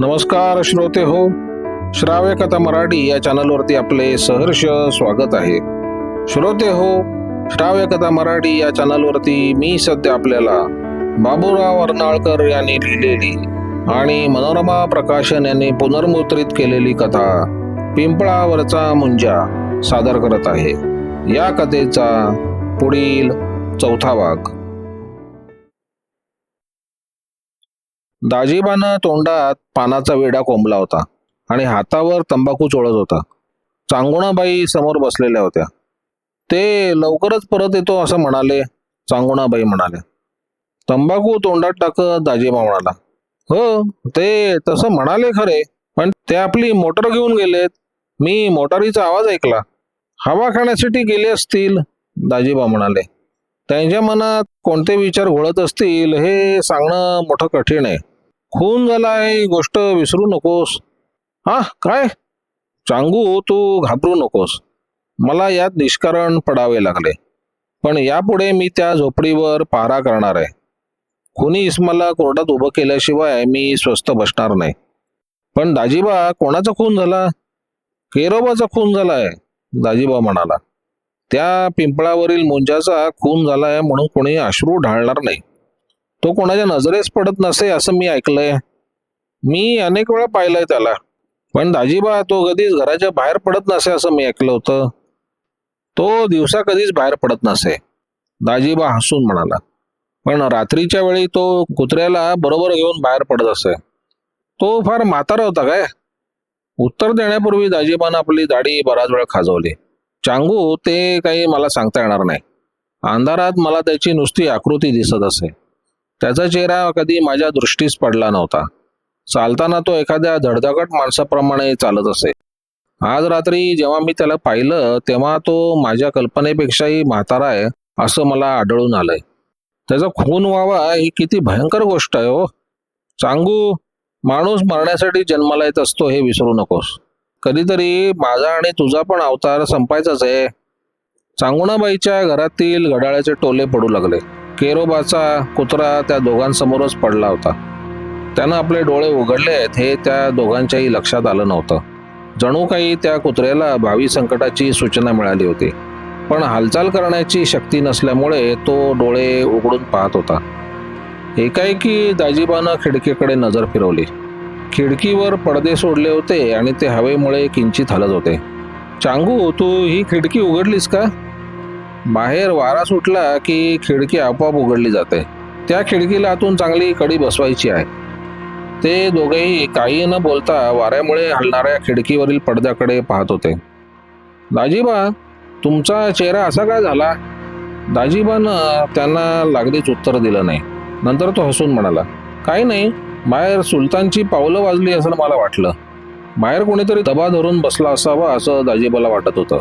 नमस्कार श्रोते हो. श्राव्य कथा मराठी या चॅनलवरती आपले सहर्ष स्वागत आहे. श्रोते हो श्राव्य कथा मराठी या चॅनलवरती मी सध्या आपल्याला बाबूराव अर्नाळकर यांनी लिहिलेली आणि मनोरमा प्रकाशन यांनी पुनर्मुद्रित केलेली कथा पिंपळावरचा मुंजा सादर करत आहे. या कथेचा पुढील चौथा भाग. दाजीबानं तोंडात पानाचा वेढा कोंबला होता आणि हातावर तंबाखू चोळत होता. चांगुणाबाई समोर बसलेल्या होत्या. ते लवकरच परत येतो असं म्हणाले चांगुणाबाई म्हणाले तंबाखू तोंडात टाकत दाजीबा म्हणाला हो ते तसं म्हणाले खरे पण ते आपली मोटर घेऊन गेलेत. मी मोटारीचा आवाज ऐकला. हवा खाण्यासाठी गेले असतील. दाजीबा म्हणाले त्यांच्या मनात कोणते विचार घोळत असतील हे सांगणं मोठं कठीण आहे. खून झाला आहे ही गोष्ट विसरू नकोस. हा काय? चांगू तू घाबरू नकोस. मला यात निष्कारण पडावे लागले. पण यापुढे मी त्या झोपडीवर पहारा करणार आहे. खुनी इस्माला कोर्टात उभं केल्याशिवाय मी स्वस्त बसणार नाही. पण दाजीबा कोणाचा खून झाला? केरोबाचा खून झालाय दाजीबा म्हणाला. त्या पिंपळावरील मुंजाचा खून झालाय म्हणून कोणी अश्रू ढाळणार नाही. तो कोणाच्या नजरेस पडत नसे असं मी ऐकलंय. मी अनेक वेळा पाहिलंय त्याला. पण दाजीबा तो कधीच घराच्या बाहेर पडत नसे असं मी ऐकलं होतं. तो दिवसा कधीच बाहेर पडत नसे. दाजीबा हसून म्हणाला. पण रात्रीच्या वेळी तो कुत्र्याला बरोबर घेऊन बाहेर पडत असे. तो फार म्हातारा होता काय? उत्तर देण्यापूर्वी दाजीबानं आपली दाढी बराच वेळ खाजवली. चांगू ते काही मला सांगता येणार नाही. अंधारात मला त्याची नुसती आकृती दिसत असे. त्याचा चेहरा कधी माझ्या दृष्टीस पडला नव्हता. चालताना तो एखाद्या धडधकट माणसाप्रमाणे चालत असे. आज रात्री जेव्हा मी त्याला पाहिलं तेव्हा तो माझ्या कल्पनेपेक्षाही म्हातारा आहे असं मला आढळून आलंय. त्याचा खून व्हावा ही किती भयंकर गोष्ट आहे हो. सांगू माणूस मरण्यासाठी जन्माला येत असतो हे विसरू नकोस. कधीतरी माझा आणि तुझा पण अवतार संपायचाच आहे. चांगुणाबाईच्या घरातील घड्याळाचे टोले पडू लागले. केरोबाचा कुत्रा त्या दोघांसमोरच पडला होता. त्यानं आपले डोळे उघडले आहेत हे त्या दोघांच्याही लक्षात आलं नव्हतं. जणू काही त्या कुत्र्याला भावी संकटाची सूचना मिळाली होती. पण हालचाल करण्याची शक्ती नसल्यामुळे तो डोळे उघडून पाहत होता. एकाएकी दाजीबानं खिडकीकडे नजर फिरवली. खिडकीवर पडदे सोडले होते आणि ते हवेमुळे किंचित हलत होते. चांगू तू ही खिडकी उघडलीस का? बाहेर वारा सुटला की खिडकी आपोआप उघडली जाते. त्या खिडकीला आतून चांगली कडी बसवायची आहे. ते दोघेही काही न बोलता वाऱ्यामुळे हलणाऱ्या खिडकीवरील पडद्याकडे पाहत होते. दाजीबा तुमचा चेहरा असा काय झाला? दाजीबानं त्यांना लागलीच उत्तर दिलं नाही. नंतर तो हसून म्हणाला काही नाही बाहेर सुलतानची पावलं वाजली असं मला वाटलं. बाहेर कोणीतरी दबा धरून बसला असावा असं दाजीबाला वाटत होतं.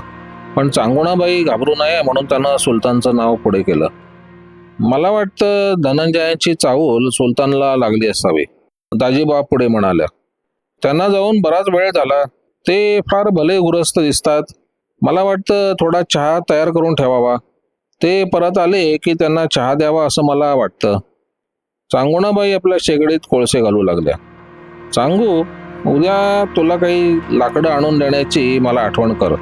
पण चांगुणाबाई घाबरू नये म्हणून त्यानं सुलतानचं नाव पुढे केलं. मला वाटतं धनंजयाची चाहूल सुलतानला लागली असावी. दाजीबा पुढे म्हणाल्या त्यांना जाऊन बराच वेळ झाला. ते फार भले गुरस्त दिसतात. मला वाटतं थोडा चहा तयार करून ठेवावा. ते परत आले की त्यांना चहा द्यावा असं मला वाटतं. चांगुणाबाई आपल्या शेगडीत कोळसे घालू लागल्या. चांगू उद्या तुला काही लाकडं आणून देण्याची मला आठवण कर.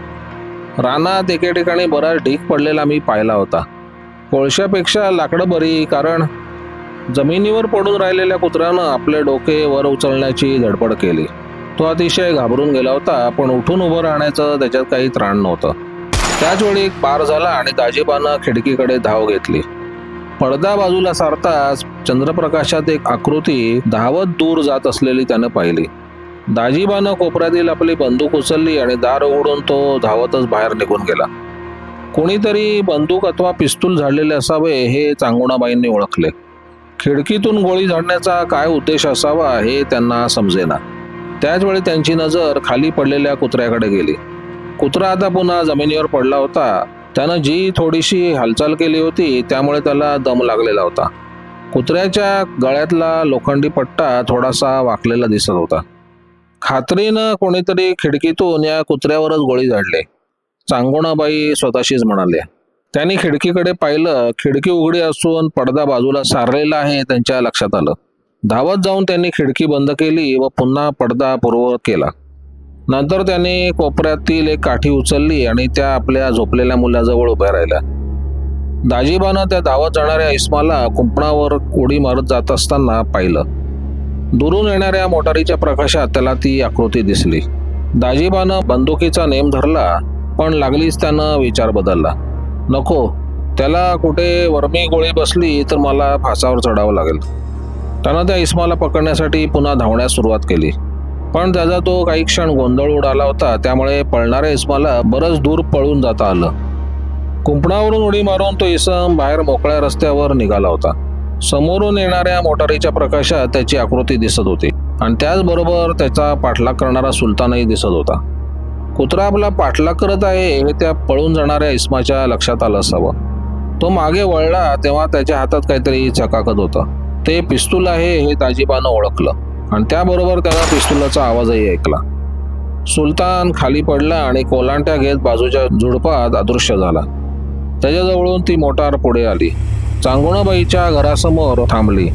रानात एके ठिकाणी बराच ढीक पडलेला मी पाहिला होता. कोळशापेक्षा लाकडं बरी कारण जमिनीवर पडून राहिलेल्या कुत्र्यानं आपले डोके वर उचलण्याची धडपड केली. तो अतिशय घाबरून गेला होता पण उठून उभं राहण्याचं त्याच्यात काही त्राण नव्हतं. त्याच वेळी एक पार झाला आणि दाजीबानं खिडकीकडे धाव घेतली. पडदा बाजूला सारताच चंद्रप्रकाशात एक आकृती धावत दूर जात असलेली त्यानं पाहिली. दाजीबानं कोपऱ्यातील आपली बंदूक उचलली आणि दार उघडून तो धावतच बाहेर निघून गेला. कोणीतरी बंदूक अथवा पिस्तूल झाडलेले असावे हे चांगुणाबाईंनी ओळखले. खिडकीतून गोळी झाडण्याचा काय उद्देश असावा हे त्यांना समजेना. त्याचवेळी त्यांची नजर खाली पडलेल्या कुत्र्याकडे गेली. कुत्रा आता पुन्हा जमिनीवर पडला होता. त्यानं जी थोडीशी हालचाल केली होती त्यामुळे त्याला दम लागलेला होता. कुत्र्याच्या गळ्यातला लोखंडी पट्टा थोडासा वाकलेला दिसत होता. खात्रीनं कोणीतरी खिडकीतून या कुत्र्यावरच गोळी झाडले. चांगोणाबाई स्वतःशीच म्हणाले त्यांनी खिडकीकडे पाहिलं खिडकी उघडी असून पडदा बाजूला सारलेला आहे त्यांच्या लक्षात आलं. धावत जाऊन त्यांनी खिडकी बंद केली व पुन्हा पडदा पूर्ववत केला. नंतर त्याने कोपऱ्यातील एक काठी उचलली आणि त्या आपल्या झोपलेल्या मुलाजवळ उभ्या राहिल्या. दाजीबानं त्या धावत जाणाऱ्या इस्माला कुंपणावर उडी मारत जात असताना पाहिलं. दुरून येणाऱ्या मोटारीच्या प्रकाशात त्याला ती आकृती दिसली. दाजीबानं बंदुकीचा नेम धरला पण लागलीच त्यानं विचार बदलला. नको त्याला कुठे वर्मी गोळी बसली तर मला फासावर चढावं लागेल. त्यानं त्या इस्माला पकडण्यासाठी पुन्हा धावण्यास सुरुवात केली. पण त्याचा तो काही क्षण गोंधळ उडाला होता त्यामुळे पळणाऱ्या इस्माला बरंच दूर पळून जाता आलं. कुंपणावरून उडी मारून तो इसम बाहेर मोकळ्या रस्त्यावर निघाला होता. समोरून येणाऱ्या मोटारीच्या प्रकाशात त्याची आकृती दिसत होती. आणि त्याचबरोबर त्याचा पाठलाग करणारा सुलतानही दिसत होता. कुत्रा आपला पाठलाग करत आहे हे त्या पळून जाणाऱ्या इस्माच्या लक्षात आलं असावं. तो मागे वळला तेव्हा त्याच्या हातात काहीतरी चकाकत होतं. ते पिस्तूल आहे हे ताजिबानं ओळखलं. आणि त्याबरोबर त्याला पिस्तुलाचा आवाजही ऐकला. सुलतान खाली पडला आणि कोलांट्या घेत बाजूच्या झुडपात अदृश्य झाला. त्याच्याजवळून ती मोटार पुढे आली. चांगुणाबाईच्या घरासमोर थांबली.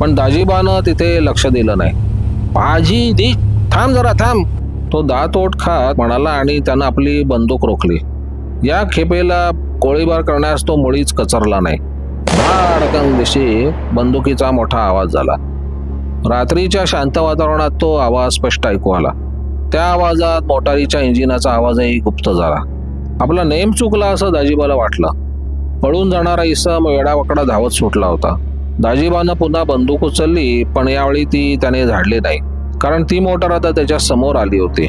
पण दाजीबानं तिथे लक्ष दिलं नाही. पाजी दी थांब जरा थांब. तो दात ओट खात म्हणाला आणि त्यानं आपली बंदूक रोखली. या खेपेला गोळीबार करण्यास तो मुळीच कचरला नाही. धाडकन दिशी बंदुकीचा मोठा आवाज झाला. रात्रीच्या शांत वातावरणात तो आवाज स्पष्ट ऐकू आला. त्या आवाजात मोटारीच्या इंजिनाचा आवाजही गुप्त झाला. आपला नेम चुकला असं दाजीबाला वाटलं. पळून जाणारा इसम वेडावाकडा धावत सुटला होता. दाजीबानं पुन्हा बंदूक उचलली पण यावेळी ती त्याने झाडली नाही. कारण ती मोटर आता त्याच्यासमोर आली होती.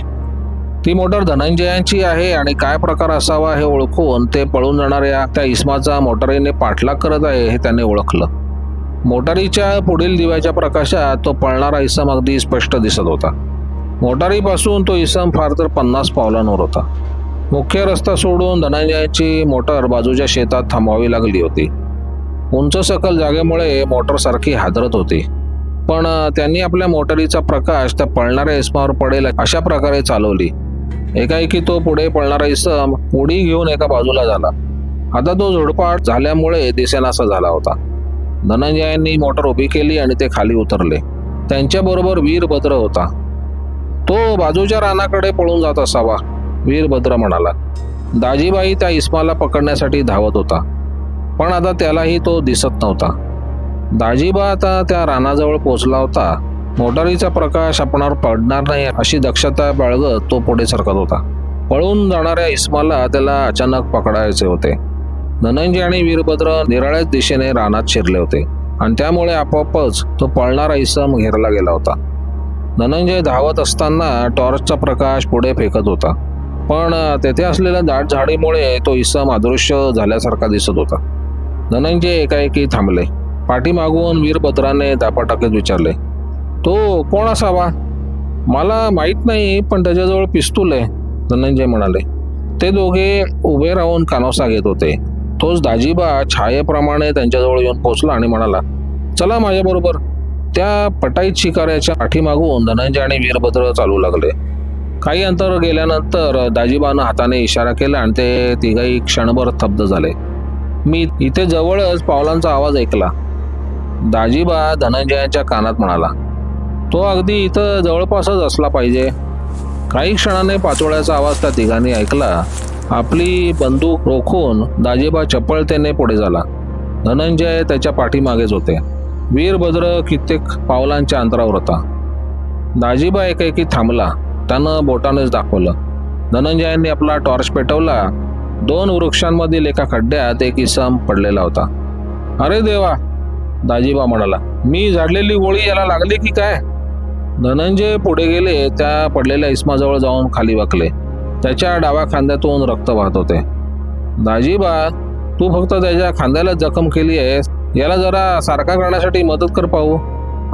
ती मोटर धनंजयांची आहे आणि काय प्रकार असावा हे ओळखून ते पळून जाणाऱ्या त्या इस्माचा मोटारीने पाठलाग करत आहे हे त्याने ओळखलं. मोटारीच्या पुढील दिव्याच्या प्रकाशात तो पळणारा इसम अगदी स्पष्ट दिसत होता. मोटारीपासून तो इसम फार तर पन्नास पावलांवर होता. मुख्य रस्ता सोडून धनंजयाची मोटर बाजूच्या शेतात थांबवावी लागली होती. उंच सकल जागेमुळे मोटरसारखी हादरत होती. पण त्यांनी आपल्या मोटारीचा प्रकाश त्या पळणाऱ्या इसमावर पडेल अशा प्रकारे चालवली. एकाएकी तो पुढे पळणारा इसम उडी घेऊन एका बाजूला झाला. आता तो झोडपाट झाल्यामुळे दिसेनासा झाला होता. धनंजयांनी मोटर उभी केली आणि ते खाली उतरले. त्यांच्याबरोबर वीरभद्र होता. तो बाजूच्या रानाकडे पळून जात असावा. वीरभद्र म्हणाला दाजीबाई त्या इस्माला पकडण्यासाठी धावत होता पण आता त्यालाही तो दिसत नव्हता. दाजीबा आता त्या रानाजवळ पोचला होता. मोटारीचा प्रकाश आपणावर पडणार नाही अशी दक्षता बाळगत तो पुढे सरकत होता. पळून जाणाऱ्या इस्माला त्याला अचानक पकडायचे होते. धनंजय आणि वीरभद्र निराळ्याच दिशेने रानात शिरले होते आणि त्यामुळे आपोआपच तो पळणारा इसम घेरला गेला होता. धनंजय धावत असताना टॉर्चचा प्रकाश पुढे फेकत होता. पण तेथे असलेल्या दाट झाडीमुळे तो इसम अदृश्य झाल्यासारखा दिसत होता. धनंजय एकाएकी थांबले. पाठीमागून वीरभद्राने दापाटाकीत विचारले तो कोण असावा? मला माहीत नाही पण त्याच्याजवळ पिस्तूल आहे धनंजय म्हणाले. ते दोघे उभे राहून कानोसा घेत होते. तोच दाजीबा छायेप्रमाणे त्यांच्याजवळ येऊन पोचला आणि म्हणाला चला माझ्याबरोबर. त्या पटाईत शिकाऱ्याच्या पाठीमागून धनंजय आणि वीरभद्र चालू लागले. काही अंतर गेल्यानंतर दाजीबानं हाताने इशारा केला आणि ते तिघाही क्षणभर थब्द झाले. मी इथे जवळच पावलांचा आवाज ऐकला. दाजीबा धनंजयाच्या कानात म्हणाला तो अगदी इथं जवळपासच असला पाहिजे. काही क्षणाने पाचोळ्याचा आवाज त्या तिघांनी ऐकला. आपली बंदूक रोखून दाजीबा चपळतेने पुढे झाला. धनंजय त्याच्या पाठीमागेच होते. वीरभद्र कित्येक पावलांच्या अंतरावर होता. दाजीबा एकाएकी थांबला. त्यानं बोटानेच दाखवलं. धनंजयांनी आपला टॉर्च पेटवला. दोन वृक्षांमधील एका खड्ड्यात एक इसम पडलेला होता. अरे देवा दाजीबा म्हणाला मी झाडलेली गोळी याला लागली की काय? धनंजय पुढे गेले त्या पडलेल्या इसमाजवळ जाऊन खाली वाकले. त्याच्या डाव्या खांद्यातून रक्त वाहत होते. दाजीबा तू फक्त त्याच्या खांद्याला जखम केली आहेस. याला जरा सारखा करण्यासाठी मदत कर पाहू.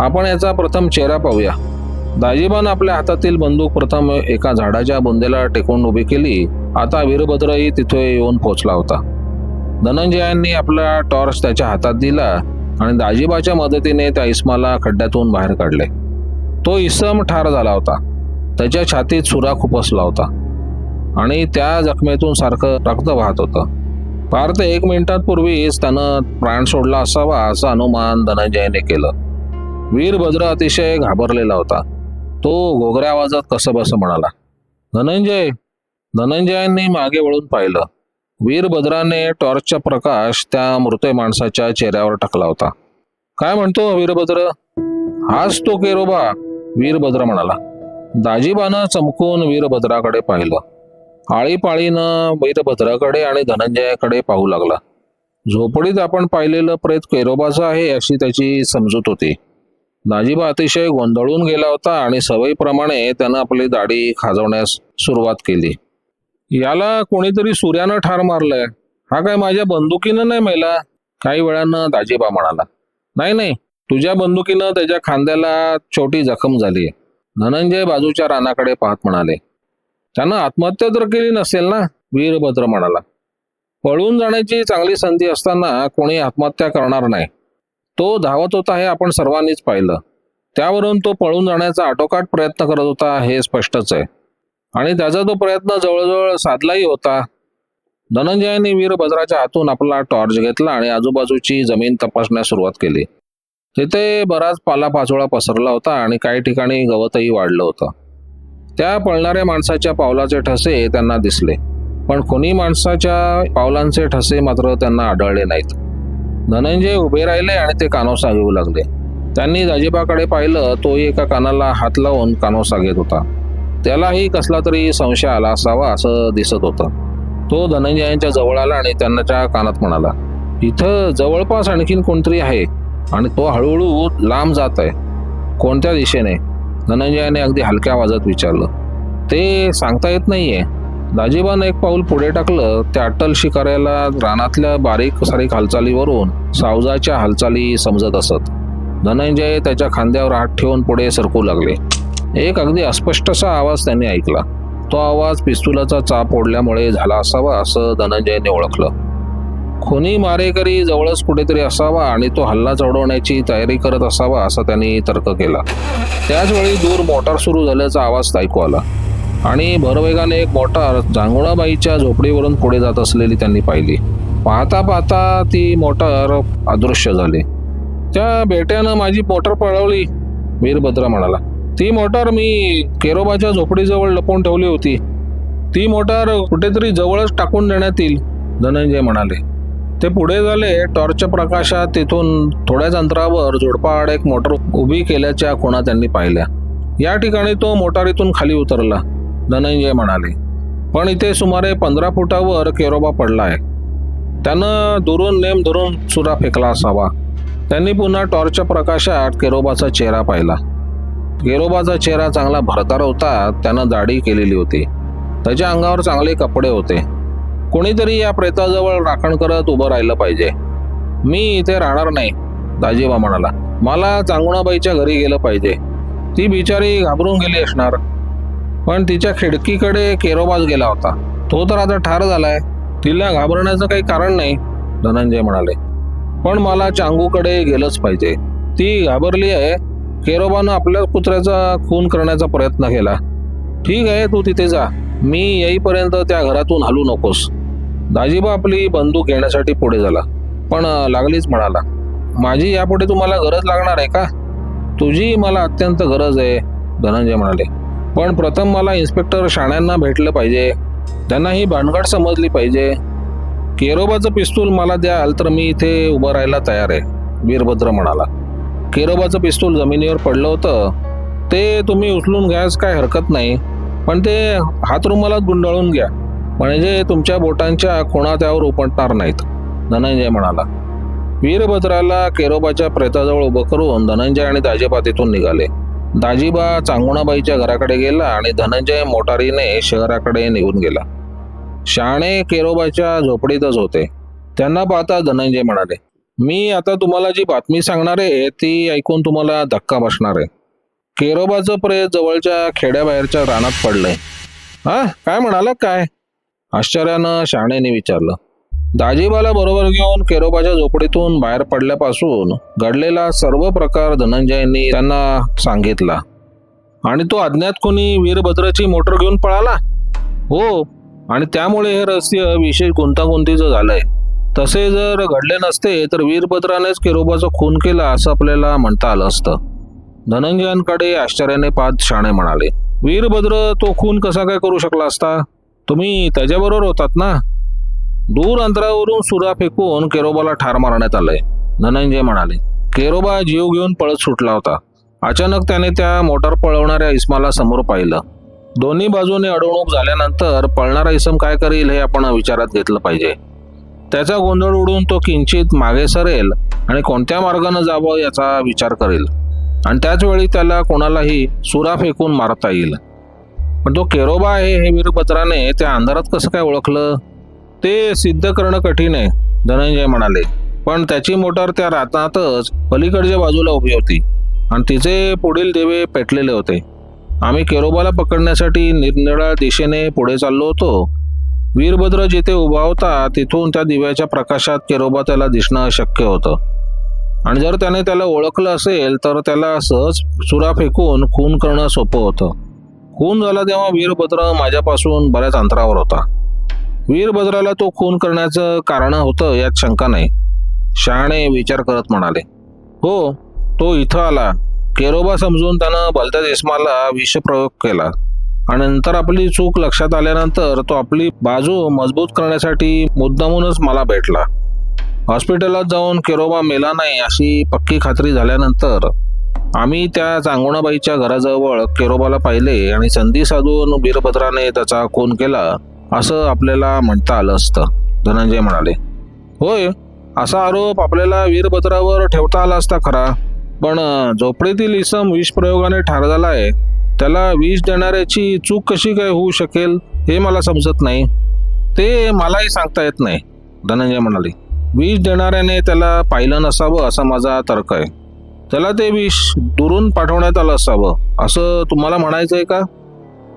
आपण याचा प्रथम चेहरा पाहूया. दाजीबान आपल्या हातातील बंदूक प्रथम एका झाडाच्या बुंदेला टेकून उभी केली. आता वीरभद्रही तिथे येऊन पोहोचला होता. धनंजयांनी आपला टॉर्च त्याच्या हातात दिला आणि दाजीबाच्या मदतीने त्या इस्माला खड्ड्यातून बाहेर काढले. तो इसम ठार झाला होता. त्याच्या छातीत सुरा खुपसला होता. आणि त्या जखमेतून सारखं रक्त वाहत होतं. फार ते एक मिनिटात पूर्वीच त्यानं प्राण सोडला असावा असं अनुमान धनंजयने केलं. वीरभद्र अतिशय घाबरलेला होता. तो घोगऱ्या आवाजात कसं बसं म्हणाला धनंजय धनंजयांनी मागे वळून पाहिलं. वीरभद्राने टॉर्चचा प्रकाश त्या मृत माणसाच्या चेहऱ्यावर टाकला होता. काय म्हणतो वीरभद्र हाच तो केरोबा वीरभद्र म्हणाला. दाजीबानं चमकून वीरभद्राकडे पाहिलं. आळीपाळीनं वीरभद्राकडे आणि धनंजयाकडे पाहू लागला. झोपडीत आपण पाहिलेलं प्रेत केरोबाचं आहे अशी त्याची समजूत होती. दाजीबा अतिशय गोंधळून गेला होता आणि सवयीप्रमाणे त्यानं आपली दाढी खाजवण्यास सुरुवात केली. याला कोणीतरी सूर्यानं ठार मारलंय. हा काय माझ्या बंदुकीनं नाही मेला? काही वेळानं दाजीबा म्हणाला नाही नाही तुझ्या बंदुकीनं त्याच्या खांद्याला छोटी जखम झाली धनंजय बाजूच्या रानाकडे पाहत म्हणाले त्यानं आत्महत्या तर केली नसेल ना? वीरभद्र म्हणाला पळून जाण्याची चांगली संधी असताना कोणी आत्महत्या करणार नाही. तो धावत होता हे आपण सर्वांनीच पाहिलं. त्यावरून तो पळून जाण्याचा आटोकाट प्रयत्न करत होता हे स्पष्टच आहे. आणि त्याचा तो प्रयत्न जवळजवळ साधलाही होता. धनंजयाने वीरभद्राच्या हातून आपला टॉर्च घेतला आणि आजूबाजूची जमीन तपासण्यास सुरुवात केली. तिथे बराच पालापाचोळा पसरला होता आणि काही ठिकाणी गवतही वाढलं होतं. त्या पळणाऱ्या माणसाच्या पावलाचे ठसे त्यांना दिसले. पण कोणी माणसाच्या पावलांचे ठसे मात्र त्यांना आढळले नाहीत. धनंजय उभे राहिले आणि ते कानोसा घेऊ लागले. त्यांनी दाजीबाकडे पाहिलं तोही एका कानाला हात लावून कानोसा घेत होता. त्यालाही कसला तरी संशय आला असावा असं दिसत होतं. तो धनंजयांच्या जवळ आला आणि त्यांच्या कानात म्हणाला इथं जवळपास आणखीन कोणतरी आहे आणि तो हळूहळू लांब जात आहे. कोणत्या दिशेने? धनंजयाने अगदी हलक्या आवाजात विचारलं. ते सांगता येत नाहीये. दाजीबान एक पाऊल पुढे टाकलं त्या अटल शिकाऱ्याला रानातल्या बारीक सारीक हालचालीवरून सावजाच्या हालचाली समजत असत. धनंजय त्याच्या खांद्यावर हात ठेवून पुढे सरकू लागले. एक अगदी अस्पष्टसा आवाज त्यांनी ऐकला. तो आवाज पिस्तुलाचा चाप ओढल्यामुळे झाला असावा असं धनंजयने ओळखलं. खुनी मारेकरी जवळच कुठेतरी असावा आणि तो हल्ला चढवण्याची तयारी करत असावा असा त्यांनी तर्क केला. त्याचवेळी दूर मोटार सुरू झाल्याचा आवाज ऐकू आला. आणि भरवेगाने एक मोटार जांगुळाबाईच्या झोपडीवरून पुढे जात असलेली त्यांनी पाहिली. पाहता पाहता ती मोटार अदृश्य झाली. त्या बेट्यानं माझी मोटार पळवली वीरभद्र म्हणाला. ती मोटार मी केरोबाच्या झोपडीजवळ लपवून ठेवली होती. ती मोटार कुठेतरी जवळच टाकून देण्यात येईल धनंजय म्हणाले. ते पुढे झाले टॉर्चच्या प्रकाशात तिथून थोड्याच अंतरावर जोडपाआड एक मोटर उभी केल्याच्या खुणा त्यांनी पाहिल्या. या ठिकाणी तो मोटारीतून खाली उतरला. धनंजय म्हणाले. पण इथे सुमारे पंधरा फुटावर केरोबा पडला आहे त्यानं दुरून नेम धरून सुरा फेकला असावा. त्यांनी पुन्हा टॉर्चच्या प्रकाशात केरोबाचा चेहरा पाहिला. केरोबाचा चेहरा चांगला भरतार होता त्यानं दाढी केलेली होती. त्याच्या अंगावर चांगले कपडे होते. कोणीतरी या प्रेताजवळ राखण करत उभं राहिलं पाहिजे. मी इथे राहणार नाही दाजीबा म्हणाला. मला चांगुणाबाईच्या घरी गेलं पाहिजे. ती बिचारी घाबरून गेली असणार. पण तिच्या खिडकीकडे केरोबाज गेला होता. तो तर आता ठार झालाय. तिला घाबरण्याचं काही कारण नाही धनंजय म्हणाले. पण मला चांगूकडे गेलंच पाहिजे. ती घाबरली आहे. केरोबानं आपल्या कुत्र्याचा खून करण्याचा प्रयत्न केला. ठीक आहे तू तिथे जा. मी येईपर्यंत त्या घरातून हलू नकोस. दाजीबा आपली बंदूक घेण्यासाठी पुढे झाला. पण लागलीच म्हणाला. माझी यापुढे तुम्हाला गरज लागणार आहे का? तुझी मला अत्यंत गरज आहे धनंजय म्हणाले. पण प्रथम मला इन्स्पेक्टर शाण्यांना भेटलं पाहिजे. त्यांना ही भानगड समजली पाहिजे. केरोबाचं पिस्तूल मला द्याल तर मी इथे उभं राहायला तयार आहे वीरभद्र म्हणाला. केरोबाचं पिस्तूल जमिनीवर पडलं होतं. ते तुम्ही उचलून घ्यास काय हरकत नाही पण ते हातरुमालात गुंडाळून घ्या. म्हणजे तुमच्या बोटांच्या खुणा त्यावर उपटणार नाहीत धनंजय म्हणाला. वीरभद्राला केरोबाच्या प्रेताजवळ उभं करून धनंजय आणि दाजीबा तिथून निघाले. दाजीबा चांगुणाबाईच्या घराकडे गेला आणि धनंजय मोटारीने शहराकडे निघून गेला. शाणे केरोबाच्या झोपडीतच होते. त्यांना पाहता धनंजय म्हणाले मी आता तुम्हाला जी बातमी सांगणार आहे ती ऐकून तुम्हाला धक्का बसणार आहे. केरोबाचं प्रेत जवळच्या खेड्याबाहेरच्या रानात पडलंय. हा काय म्हणाला काय? आश्चर्यानं शाणेने विचारलं. दाजीबाला बरोबर घेऊन केरोबाच्या झोपडीतून बाहेर पडल्यापासून घडलेला सर्व प्रकार धनंजयनी त्यांना सांगितला. आणि तो अज्ञात कोणी वीरभद्राची मोटर घेऊन पळाला? हो. आणि त्यामुळे हे रहस्य विशेष गुंतागुंतीचं झालंय. तसे जर घडले नसते तर वीरभद्रानेच केरोबाचा खून केला असं आपल्याला म्हणता आलं असतं. धनंजयांकडे आश्चर्याने पाच शाणे म्हणाले वीरभद्र तो खून कसा काय करू शकला असता? तुम्ही त्याच्याबरोबर होतात ना? दूर अंतरावरून सुरा फेकून केरोबाला ठार मारण्यात आलंय. धनंजय म्हणाले केरोबा जीव घेऊन पळत सुटला होता. अचानक त्याने त्या मोटार पळवणाऱ्या इस्माला समोर पाहिलं. दोन्ही बाजूने अडवणूक झाल्यानंतर पळणारा इसम काय करेल हे आपण विचारात घेतलं पाहिजे. त्याचा गोंधळ उडून तो किंचित मागे सरेल आणि कोणत्या मार्गाने जावं याचा विचार करेल. आणि त्याच वेळी त्याला कोणालाही सुरा फेकून मारता येईल. पण तो केरोबा आहे हे वीरभद्राने त्या अंधारात कसं काय ओळखलं? ते सिद्ध करणं कठीण आहे धनंजय म्हणाले. पण त्याची मोटार त्या रातातच पलीकडच्या बाजूला उभी होती आणि तिचे पुढील दिवे पेटलेले होते. आम्ही केरोबाला पकडण्यासाठी निरनिळ्या दिशेने पुढे चाललो होतो. वीरभद्र जिथे उभा होता तिथून त्या दिव्याच्या प्रकाशात केरोबा त्याला दिसणं शक्य होतं. आणि जर त्याने त्याला ओळखलं असेल तर त्याला सहज सुरा फेकून खून करणं सोपं होतं. खून झाला तेव्हा वीरभद्र माझ्यापासून बऱ्याच अंतरावर होता. वीरभद्राला तो खून करण्याचं कारण होतं यात शंका नाही. शहाणे विचार करत म्हणाले हो तो इथं आला. केरोबा समजून त्यानं भलत्याच इस्माला विषप्रयोग केला. आणि नंतर आपली चूक लक्षात आल्यानंतर तो आपली बाजू मजबूत करण्यासाठी मुद्दामूनच मला भेटला. हॉस्पिटलात जाऊन केरोबा मेला नाही अशी पक्की खात्री झाल्यानंतर आम्ही त्या चांगोणाबाईच्या घराजवळ केरोबाला पाहिले आणि संधी साधून वीरभद्राने त्याचा खून केला. असं आपल्याला म्हणता आलं असतं. धनंजय म्हणाले होय असा आरोप आपल्याला वीरभद्रावर ठेवता आला असता खरा. पण झोपडीतील इसम विषप्रयोगाने ठार झाला आहे त्याला विष देणाऱ्याची चूक कशी काय होऊ शकेल हे मला समजत नाही. ते मलाही सांगता येत नाही. धनंजय म्हणाले विष देणाऱ्याने त्याला पाहिलं नसावं असा माझा तर्क आहे. त्याला ते विष दुरून पाठवण्यात आलं असावं असं तुम्हाला म्हणायचं आहे का?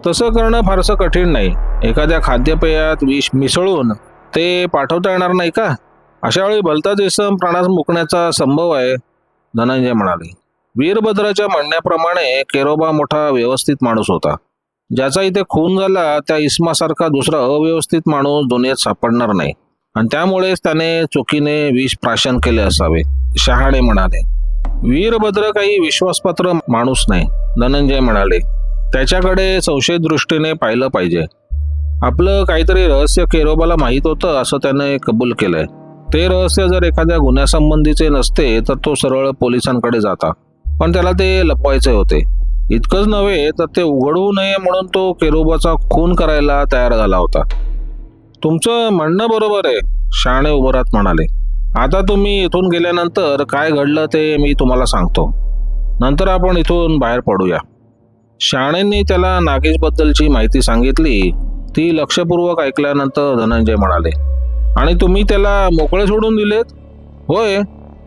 तसं करणं फारसं कठीण नाही. एखाद्या खाद्यपेयात विष मिसळून ते पाठवता येणार नाही का? अशा वेळी भलताच इसम प्राणास मुकण्याचा संभव आहे धनंजय म्हणाले. वीरभद्राच्या म्हणण्याप्रमाणे केरोबा मोठा व्यवस्थित माणूस होता. ज्याचा इथे खून झाला त्या इस्मासारखा दुसरा अव्यवस्थित माणूस दुनियेत सापडणार नाही. आणि त्यामुळेच त्याने चुकीने विष प्राशन केले असावे शहाणे म्हणाले. वीरभद्र काही विश्वासपात्र माणूस नाही धनंजय म्हणाले. त्याच्याकडे संशय दृष्टीने पाहिलं पाहिजे. आपलं काहीतरी रहस्य केरोबाला माहीत होतं असं त्याने कबूल केलंय. ते रहस्य जर एखाद्या गुन्ह्यासंबंधीचे नसते तर तो सरळ पोलिसांकडे जाता. पण त्याला ते लपवायचे होते. इतकंच नव्हे तर ते उघडवू नये म्हणून तो केरोबाचा खून करायला तयार झाला होता. तुमचं म्हणणं बरोबर आहे शाणे उभरात म्हणाले. आता तुम्ही इथून गेल्यानंतर काय घडलं ते मी तुम्हाला सांगतो. नंतर आपण इथून बाहेर पडूया. शाणेंनी त्याला नागेशबद्दलची माहिती सांगितली. ती लक्षपूर्वक ऐकल्यानंतर धनंजय म्हणाले आणि तुम्ही त्याला मोकळे सोडून दिलेत? होय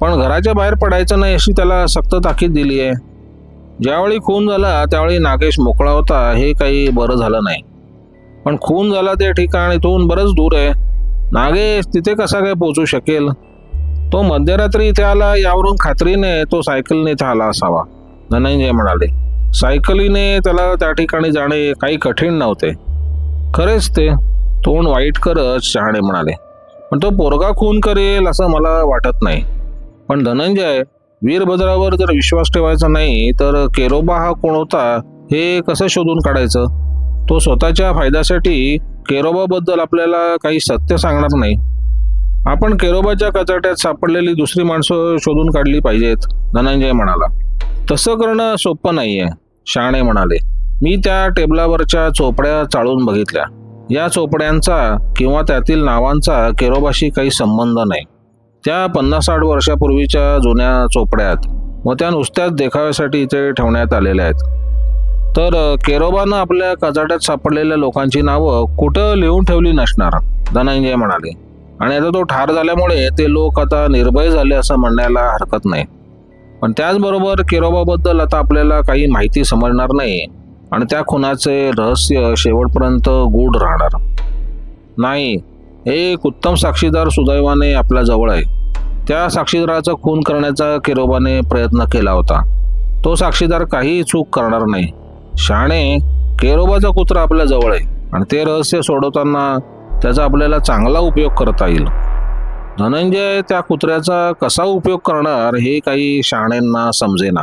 पण घराच्या बाहेर पडायचं नाही अशी त्याला सक्त ताकीद दिली आहे. ज्यावेळी खून झाला त्यावेळी नागेश मोकळा होता हे काही बरं झालं नाही. पण खून झाला ते ठिकाण इथून बरंच दूर आहे. नागेश तिथे कसा काय पोचू शकेल? तो मध्यरात्री इथे आला यावरून खात्रीने तो सायकलने इथे आला असावा. धनंजय म्हणाले सायकलीने त्याला त्या ठिकाणी जाणे काही कठीण नव्हते. खरेच ते तोंड वाईट करत शहाणे म्हणाले. पण तो पोरगा खून करेल असं मला वाटत नाही. पण धनंजय वीरभद्रावर जर विश्वास ठेवायचा नाही तर केरोबा हा कोण होता हे कसं शोधून काढायचं? तो स्वतःच्या फायद्यासाठी केरोबाबद्दल आपल्याला काही सत्य सांगणार नाही. आपण केरोबाच्या कचाट्यात सापडलेली दुसरी माणसं शोधून काढली पाहिजेत धनंजय म्हणाला. तसं करणं सोपं नाहीये शहाणे म्हणाले. मी त्या टेबलावरच्या चोपड्या चाळून बघितल्या. या चोपड्यांचा किंवा त्यातील नावांचा केरोबाशी काही संबंध नाही. त्या पन्नास साठ वर्षापूर्वीच्या जुन्या चोपड्यात व त्या नुसत्याच देखाव्यासाठी इथे ठेवण्यात आलेल्या आहेत. तर केरोबानं आपल्या कचाट्यात सापडलेल्या लोकांची नावं कुठं लिहून ठेवली नसणार? धनंजय म्हणाले. आणि आता तो ठार झाल्यामुळे ते लोक आता निर्भय झाले असं म्हणण्याला हरकत नाही. पण त्याचबरोबर केरोबाबद्दल आता आपल्याला काही माहिती समजणार नाही. आणि त्या खुनाचे रहस्य शेवटपर्यंत गूढ राहणार. नाही एक उत्तम साक्षीदार सुदैवाने आपल्या जवळ आहे. त्या साक्षीदाराचा खून करण्याचा केरोबाने प्रयत्न केला होता. तो साक्षीदार काही चूक करणार नाही. शाणे केरोबाचा कुत्रा आपल्या जवळ आहे आणि ते रहस्य सोडवताना त्याचा आपल्याला चांगला उपयोग करता येईल. धनंजय त्या कुत्र्याचा कसा उपयोग करणार हे काही शहाण्यांना समजेना.